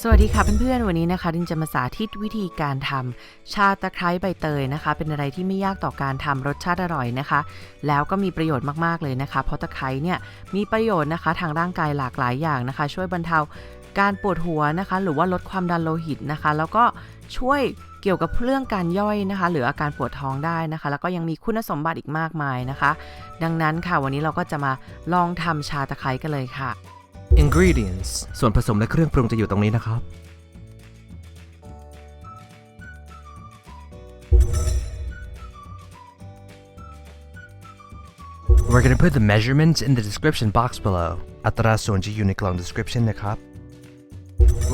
สวัสดีค่ะเพื่อนๆ วันนี้นะคะดินจะมาสาธิตวิธีการทำชาตะไคร้ใบเตยนะคะ เป็นอะไรที่ไม่ยากต่อการทำรสชาติอร่อยนะคะ แล้วก็มีประโยชน์มากๆเลยนะคะ เพราะตะไคร้เนี่ยมีประโยชน์นะคะ ทางร่างกายหลากหลายอย่างนะคะ ช่วยบรรเทาการปวดหัวนะคะ หรือว่าลดความดันโลหิตนะคะ แล้วก็ช่วยเกี่ยวกับเรื่องการย่อยนะคะ หรืออาการปวดท้องได้นะคะ แล้วก็ยังมีคุณสมบัติอีกมากมายนะคะ ดังนั้นค่ะวันนี้เราก็จะมาลองทำชาตะไคร้กันเลยค่ะ Ingredients ส่วนผสมและเครื่องปรุงจะอยู่ตรงนี้นะครับ We're gonna put the measurements in the description box below อัตราส่วนจะอยู่ในกล่อง description นะครับ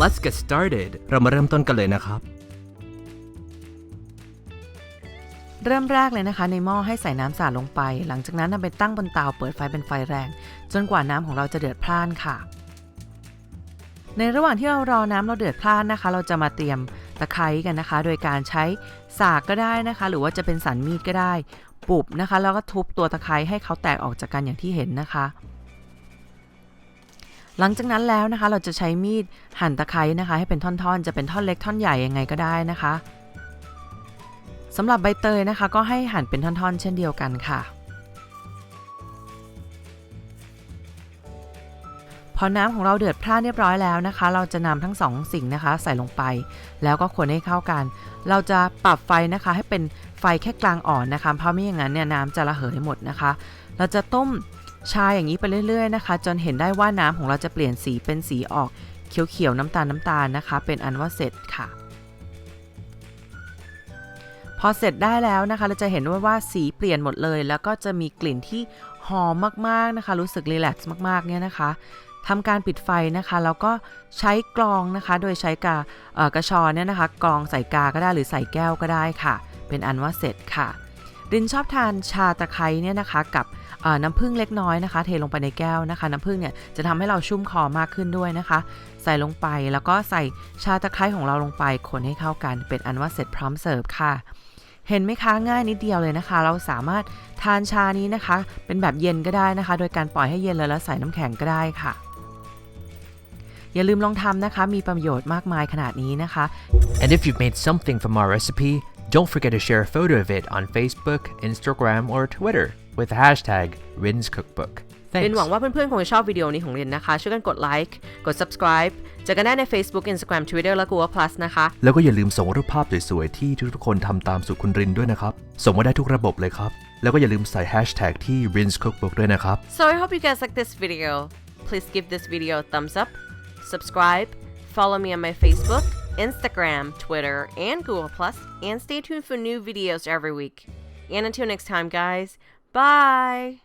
Let's get started เรามาเริ่มต้นกันเลยนะครับ เริ่มแรกเลยนะคะ ในหม้อให้ใส่น้ำสาดลงไป หลังจากนั้นนำไปตั้งบนเตาเปิดไฟเป็นไฟแรง จนกว่าน้ำของเราจะเดือดพล่านค่ะ ในระหว่างที่เรารอน้ำเราเดือดพล่านนะคะ เราจะมาเตรียมตะไคร้กันนะคะ โดยการใช้สากก็ได้นะคะ หรือว่าจะเป็นสันมีดก็ได้ ปุบนะคะ แล้วก็ทุบตัวตะไคร้ให้เขาแตกออกจากกันอย่างที่เห็นนะคะหลังจากนั้นแล้วนะคะเราจะใช้มีดหั่นตะไคร้นะคะ ให้เป็นท่อนๆ จะเป็นท่อนเล็กท่อนใหญ่ยังไงก็ได้นะคะ สำหรับใบเตยนะคะ ก็ให้หั่นเป็นท่อนๆ เช่นเดียวกันค่ะ พอน้ำของเราเดือดพล่านเรียบร้อยแล้วนะคะ เราจะนำทั้งสองสิ่งนะคะ ใส่ลงไป แล้วก็คนให้เข้ากัน เราจะปรับไฟนะคะ ให้เป็นไฟแค่กลางอ่อนนะคะ เพราะไม่อย่างนั้นเนี่ยน้ำจะระเหยหมดนะคะ เราจะต้มชาอย่างนี้ไปเรื่อยๆนะคะ จนเห็นได้ว่าน้ำของเราจะเปลี่ยนสีเป็นสีออกเขียวๆน้ำตาลน้ำตาลนะคะ เป็นอันว่าเสร็จค่ะ พอเสร็จได้แล้วนะคะ เราจะเห็นว่าว่าสีเปลี่ยนหมดเลย แล้วก็จะมีกลิ่นที่หอมมากๆนะคะ รู้สึกรีแลกซ์มากๆเนี่ยนะคะทำการปิดไฟนะคะ แล้วก็ใช้กรองนะคะ โดยใช้กากระชอนเนี่ยนะคะ กรองใส่กาก็ได้หรือใส่แก้วก็ได้ค่ะ เป็นอันว่าเสร็จค่ะ รินชอบทานชาตะไคร้เนี่ยนะคะกับน้ำผึ้งเล็กน้อยนะคะ เทลงไปในแก้วนะคะ น้ำผึ้งเนี่ยจะทำให้เราชุ่มคอมากขึ้นด้วยนะคะ ใส่ลงไปแล้วก็ใส่ชาตะไคร้ของเราลงไปคนให้เข้ากัน เป็นอันว่าเสร็จพร้อมเสิร์ฟค่ะ เห็นไหมคะง่ายนิดเดียวเลยนะคะ เราสามารถทานชานี้นะคะ เป็นแบบเย็นก็ได้นะคะ โดยการปล่อยให้เย็นเลยแล้วใส่น้ำแข็งก็ได้ค่ะ อย่าลืมลองทำนะคะ มีประโยชน์มากมายขนาดนี้นะคะ And if you've made something from our recipe don't forget to share a photo of it on Facebook Instagram or Twitter with the hashtag Rin's Cookbook เรียน Thanks หวังว่าเพื่อนๆ คงจะชอบวิดีโอนี้ของเรียนนะคะ ช่วยกันกดไลค์ กด subscribe เจอกันได้ใน Facebook Instagram Twitter และ Google Plus นะคะ แล้วก็อย่าลืมส่งรูปภาพสวยๆ ที่ทุกๆคนทำตามสูตรคุณรินด้วยนะครับ ส่งมาได้ทุกระบบเลยครับ แล้วก็อย่าลืมใส่ hashtag ที่ Rin's Cookbook ด้วยนะครับ So I hope you guys like this video. Please give this video a thumbs up, subscribe, follow me on my Facebook, Instagram, Twitter, and Google Plus, and stay tuned for new videos every week. And until next time, guys, bye!